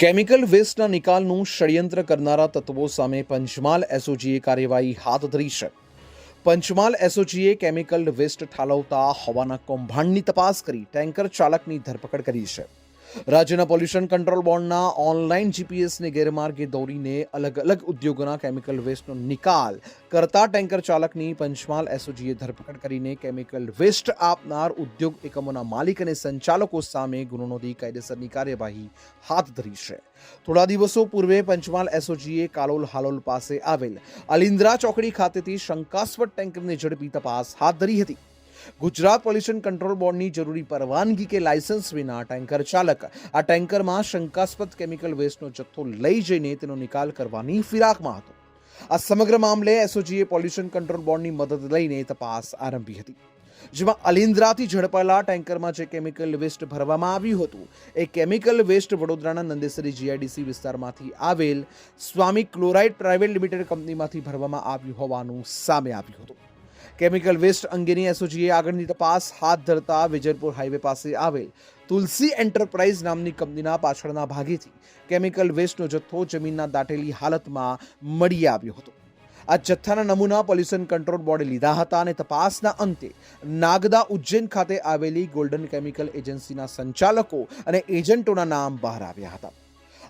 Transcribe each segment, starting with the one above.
Chemical વેસ્ટના નિકાલનું ષડયંત્ર કરનારા તત્વો સામે પંચમહાલ એસઓજીએ કાર્યવાહી હાથ ધરી છે. પંચમહાલ એસઓજીએ કેમિકલ વેસ્ટ ઠાલવતા હોવાના કૌભાંડની તપાસ કરી ટેન્કર ચાલકની ધરપકડ કરી છે. રાજ્યના પોલ્યુશન કંટ્રોલ બોર્ડના ઓનલાઈન જીપીએસને ગેરમાર્ગે દોરીને અલગ અલગ ઉદ્યોગોના કેમિકલ વેસ્ટનો નિકાલ કરતા ટેન્કર ચાલકની પંચમહાલ એસઓજીએ ધરપકડ કરીને કેમિકલ વેસ્ટ આપનાર ઉદ્યોગ એકમોના માલિક અને સંચાલકો સામે ગુનો નોંધી કાયદેસરની કાર્યવાહી હાથ ધરી છે. થોડા દિવસો પૂર્વે પંચમહાલ એસઓજીએ કાલોલ હાલોલ પાસે આવેલ અલિન્દ્રા ચોકડી ખાતેથી શંકાસ્પદ ટેન્કરની ઝડપી તપાસ હાથ ધરી હતી. ગુજરાત પોલ્યુશન કંટ્રોલ બોર્ડની જરૂરી પરવાનગી કે લાયસન્સ વિના ટેન્કર ચાલક. આ ટેન્કરમાં શંકાસ્પદ કેમિકલ વેસ્ટનો જથ્થો લઈ જઈને તેનો નિકાલ કરવાની ફિરાકમાં હતો. આ સમગ્ર મામલે એસઓજીએ પોલ્યુશન કંટ્રોલ બોર્ડની મદદ લઈને તપાસ આરંભી હતી. જેમાં અલિન્દ્રાથી ઝડપાયેલા ટેન્કરમાં જે કેમિકલ વેસ્ટ ભરવામાં આવ્યું હતું, એ કેમિકલ વેસ્ટ વડોદરાના નંદેસરી જીઆઈડીસી વિસ્તારમાંથી આવેલ સ્વામી ક્લોરાઇડ પ્રાઇવેટ લિમિટેડ કંપનીમાંથી ભરવામાં આવ્યું હોવાનું સામે આવ્યું હતું. કેમિકલ વેસ્ટ અંગેની એસઓજીએ આગળની તપાસ હાથ ધરતા વિજયપુર હાઈવે પાસે આવેલ તુલસી એન્ટરપ્રાઇઝ નામની કંપનીના પાછળના ભાગેથી કેમિકલ વેસ્ટનો જથ્થો જમીનના દાટેલી હાલતમાં મળી આવ્યો હતો. આ જથ્થાના નમૂના પોલ્યુશન કંટ્રોલ બોર્ડે લીધા હતા અને તપાસના અંતે નાગદા ઉજ્જૈન ખાતે આવેલી ગોલ્ડન કેમિકલ એજન્સીના સંચાલકો અને એજન્ટોના નામ બહાર આવ્યા હતા.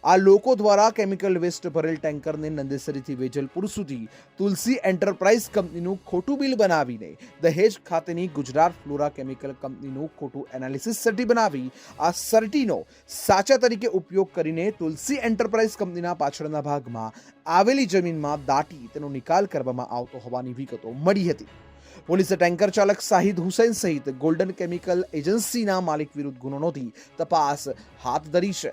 આ લોકો દ્વારા કેમિકલ વેસ્ટ ભરેલ ટેન્કરને નંદેસરીથી વેજલપુર સુધી તુલસી એન્ટરપ્રાઇઝ કંપનીનું ખોટું બિલ બનાવીને દહેજ ખાતેની ગુજરાત ફ્લોરા કેમિકલ કંપનીનું ખોટું એનાલિસિસ સર્ટી બનાવી આ સર્ટીનો સાચા તરીકે ઉપયોગ કરીને તુલસી એન્ટરપ્રાઇઝ કંપનીના પાછળના ભાગમાં આવેલી જમીનમાં દાટી તેનો નિકાલ કરવામાં આવતો હોવાની વિગતો મળી હતી. પોલીસે ટેન્કર ચાલક શાહિદ હુસૈન સહિત ગોલ્ડન કેમિકલ એજન્સીના માલિક વિરુદ્ધ ગુનો નોંધી તપાસ હાથ ધરી છે.